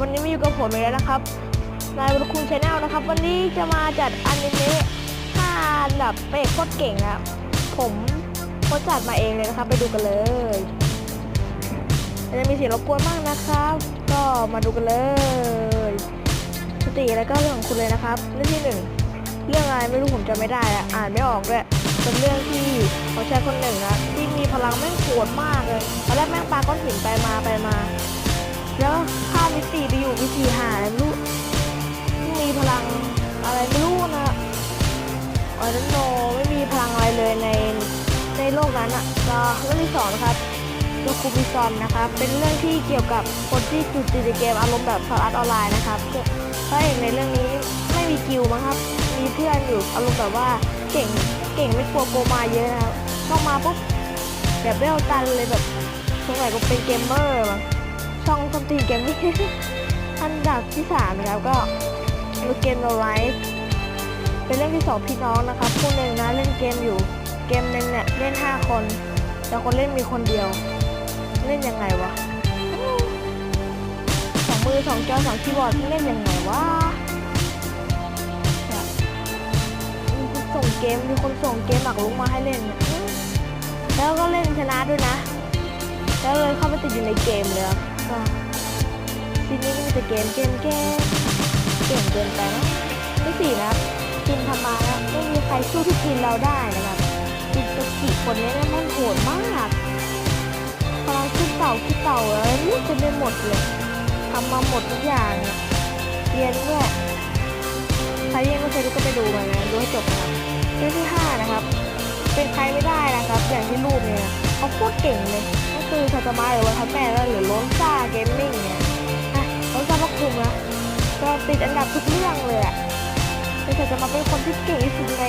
วันนี้ไม่อยู่กับผมอีกแล้วนะครับนายบุญคุณชาแนลนะครับ วันนี้จะมาจัดอนิเมะห้าอันดับเป๊ะโคตรเก่งนะครับผมก็จัดมาเองเลยนะครับ ไปดูกันเลยจะมีเสียงรบกวนมากนะครับ ก็มาดูกันเลยสติแล้วก็เรื่องของคุณเลยนะครับเรื่องที่หนึ่งเรื่องอะไรไม่รู้ผมจำไม่ได้อะอ่านไม่ออกด้วยเป็นเรื่องที่ของชายคนหนึ่งนะที่มีพลังแม่งโหดมากเลยตอนแรกแม่งปาก้อนหินไปมาไปมา แล้วข้ามมิติไปอยู่มิติหาอะไรไม่รู้มีพลังอะไรไม่รู้นะออโนไม่มีพลังอะไรเลยในในโลกนั้นอะก็เรื่องที่สองนะครับดูคูบิซอนนะครับเป็นเรื่องที่เกี่ยวกับคนที่จุดติดเกมอารมณ์แบบสอาร์ตออนไลน์นะครับพระเอกในเรื่องนี้ไม่มีกิลมั้งครับ มีเพื่อนอยู่อารมณ์แบบว่าเก่งเก่งไม่กลัวโกมาเยอะนะครับเข้ามาปุ๊บแบบเร็วตันเลยแบบสงสัยก็เป็นเกมเมอร์มั้ง ช่องต้นตีเกมนี้อันดับที่สามนะครับก็ลูเกมโนไลฟ์เป็นเรื่องที่สองพี่น้องนะครับคู่หนึ่งนะเล่นเกมอยู่เกมหนึ่งเนี่ยเล่นห้าคน แต่คนเล่นมีคนเดียว เล่นยังไงวะสองมือสองจอสองคีย์บอร์ดเล่นยังไงวะมีคนส่งเกมมีคนส่งเกมหมักลุกมาให้เล่นแล้วก็เล่นชนะด้วยนะ แล้วเลยเข้าไปติดอยู่ในเกมเลย ที่นี่ไมีแต่เกมเกมเกมเก่งเกินไปนะที่สี่นะครับกินทำมาแล้วไม่มีใครสู้ที่กินเราได้นะครับกินตะกี้คนนี้นี่ยมันโหดมากพลังขึ้นเต่าขึ้นเต่าอะไรนี่จะได้หมดเลยทำมาหมดทุกอย่างเนี่ยเรียนด้วยใครยังไม่เคยดูก็ไปดูมานะดูให้จบนะครับเรื่องที่ห้านะครับ เป็นใครไม่ได้นะครับ อย่างที่รูปเนี่ยเขาโคตรเก่งเลยก็คือซาตามะหรือว่าทัพแม่แล้วหรือโลนซ่าเกมมิ่งเนี่ย ถูกไหมก็ติดอันดับทุกเรื่องเลยอะแต่เจะมาเป็นคนที่เก่งที่สุดใน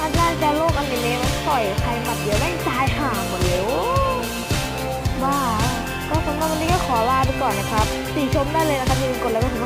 อาจารย์จะโลกอนิเมะมันปล่อยใครแบบเดี๋ยวแม่งตายห่าหมดเลยบ้าก็สำหรับวันนี้ก็ขอลาไปก่อนนะครับติชมได้เลยนะคะอย่าลืมกดไลค์กดติดตาม